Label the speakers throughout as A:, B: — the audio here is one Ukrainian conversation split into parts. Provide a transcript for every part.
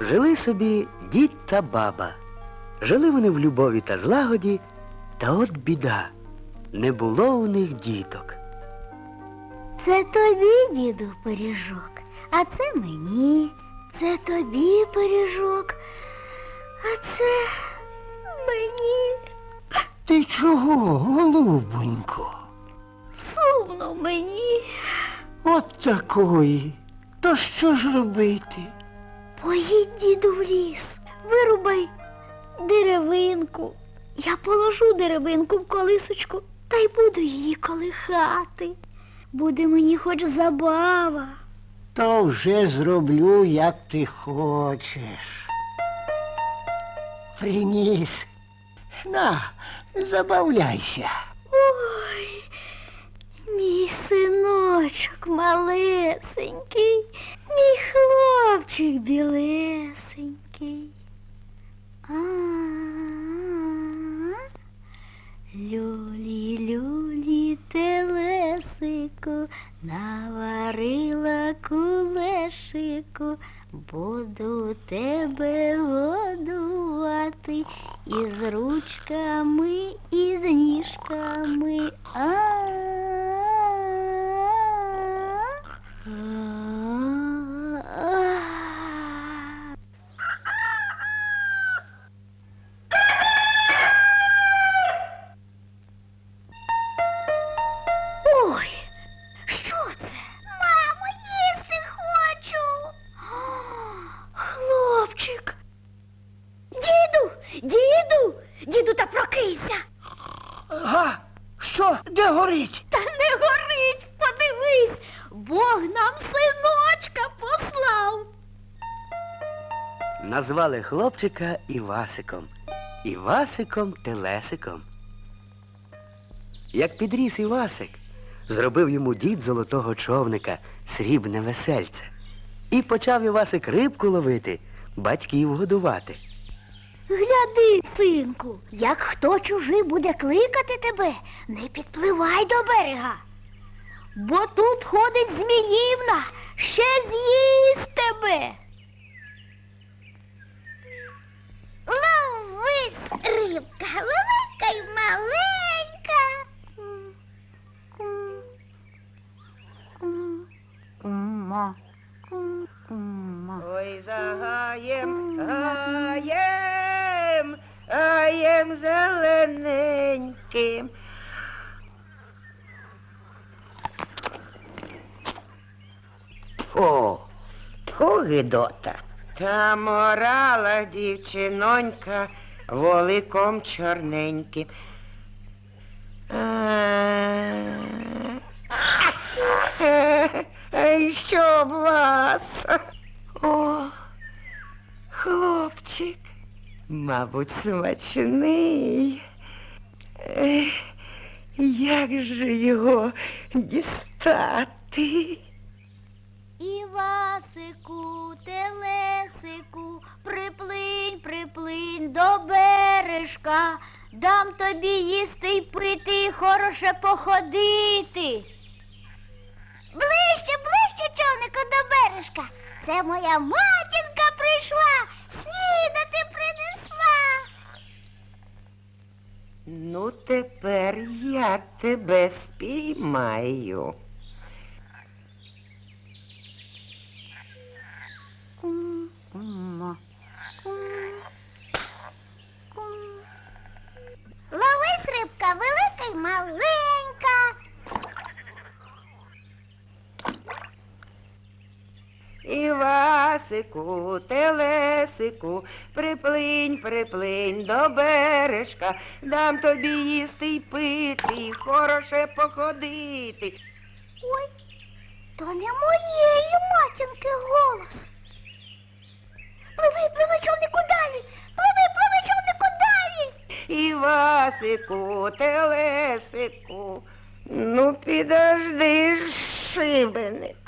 A: Жили собі дід та баба. Жили вони в любові та злагоді, та от біда. Не було у них діток.
B: Це тобі, діду, пиріжок, а це мені. Це тобі пиріжок, а це мені.
A: Ти чого, голубонько?
B: Сумно мені.
A: От такої. То що ж робити?
B: Поїдь, діду, в ліс, вирубай деревинку. Я положу деревинку в колисочку та й буду її колихати. Буде мені хоч забава.
A: То вже зроблю, як ти хочеш. Приніс. На, забавляйся.
B: Ой, мій синочок малесенький, мій хлопчик білесенький. А, люлі, люлі, телесику, наварила кулешику, буду тебе годувати із ручками, і з ніжками. А. А. Діду, діду, та прокинься.
A: Га, що? Де горить?
B: Та не горить, подивись, Бог нам синочка послав.
A: Назвали хлопчика Івасиком. Івасиком Телесиком. Як підріс Івасик, зробив йому дід золотого човника, срібне весельце. І почав Івасик рибку ловити, батьків годувати.
B: Гляди, синку, як хто чужий буде кликати тебе, не підпливай до берега. Бо тут ходить зміївна, ще з'їсть тебе. Ловись, рибка, велика й маленька.
C: Ой, загаєм, гаєм, гаєм зелененьким. О, фу, гидота. Та морала дівчинонька воликом чорненьким. Що б вас? О, хлопчик, мабуть, смачний. Ех, Як же його дістати?
B: Івасику, телесику, приплинь, приплинь до бережка, дам тобі їсти й пити, і хороше походити. Ближче, ближче, човнику, до бережка. Це моя матінка
C: Ну, тепер я тебе спіймаю.
B: Ловись, рибка, велика й маленька.
C: Івасику, телесику, приплинь, приплинь до бережка, дам тобі їсти й пити, і хороше походити.
B: Ой, то не моєї матінки голос. Пливи, пливи, човнику далі, пливи, пливи, човнику далі.
C: Івасику, телесику, ну підожди ж, шибеник.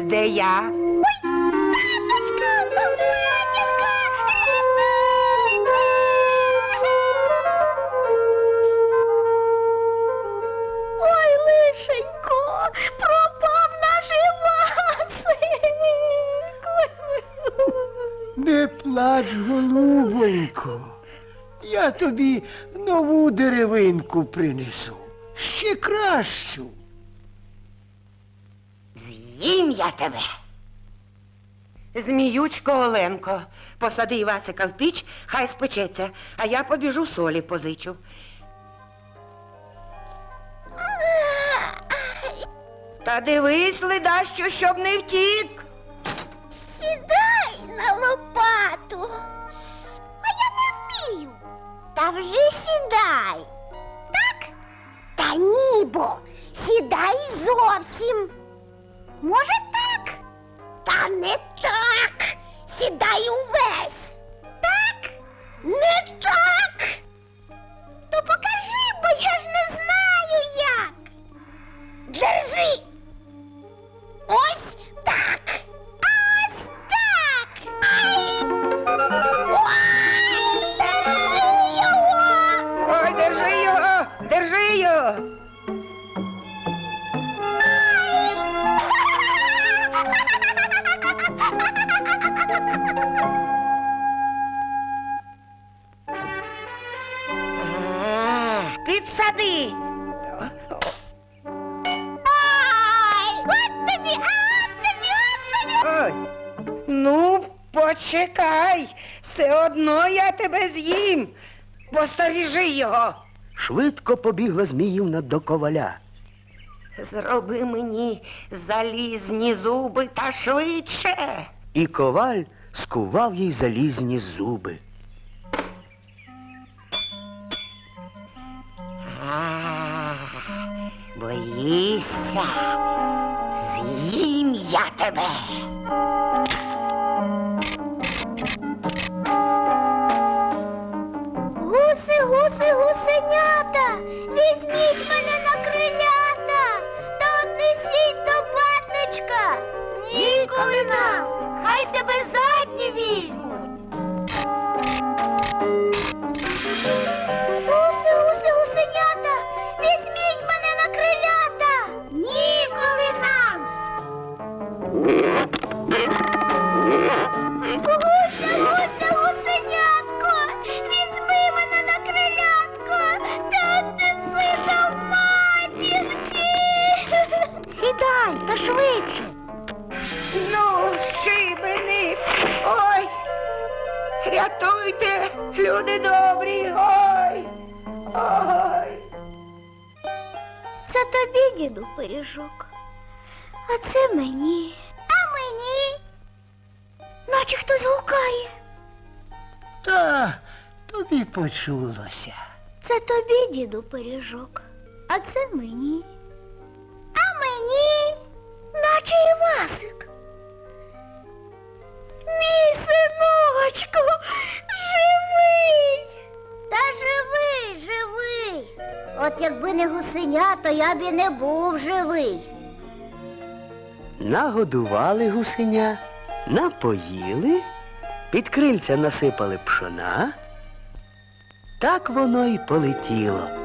B: Де
C: я.
B: Таточка, матінка, Ой, лишенько, пропав наш Івасик.
A: Не плач, голубонько. Я тобі нову деревинку принесу. Ще кращу.
C: З'їм я тебе. Зміючко Оленко, посади Івасика в піч, хай спечеться, а я побіжу солі позичу. Та дивись, ледащо, щоб не втік.
B: Сідай на лопату. А я не вмію. Та вже сідай. Так? Та ні, бо сідай зовсім. Може так? Та не так. Сідай увесь. Так? Не так. То покажи, бо я ж не знаю як. Держи. Ось
C: Підсади.
B: Ай, от тобі, от тобі, от тобі.
C: Ой. Ну, почекай. Все одно я тебе з'їм. Посторіжи його.
A: Швидко побігла Зміївна до коваля.
C: Зроби мені залізні зуби та швидше.
A: І коваль скував їй залізні зуби.
C: Боїшся, з'їм я тебе.
B: Гуси, гуси, гусенята, візьміть мене на крилята та однесіть до батечка. Ніколи нам, хай тебе задні візьмуть.
C: Рятуйте, люди добрі. Ой. Ой.
B: Це тобі, діду, пиріжок. А це мені. А мені. Наче хтось гукає.
A: Та тобі почулося.
B: Це тобі, діду, пиріжок. А це мені. Я б і не був живий.
A: Нагодували гусеня, напоїли, під крильця насипали пшона. Так воно й полетіло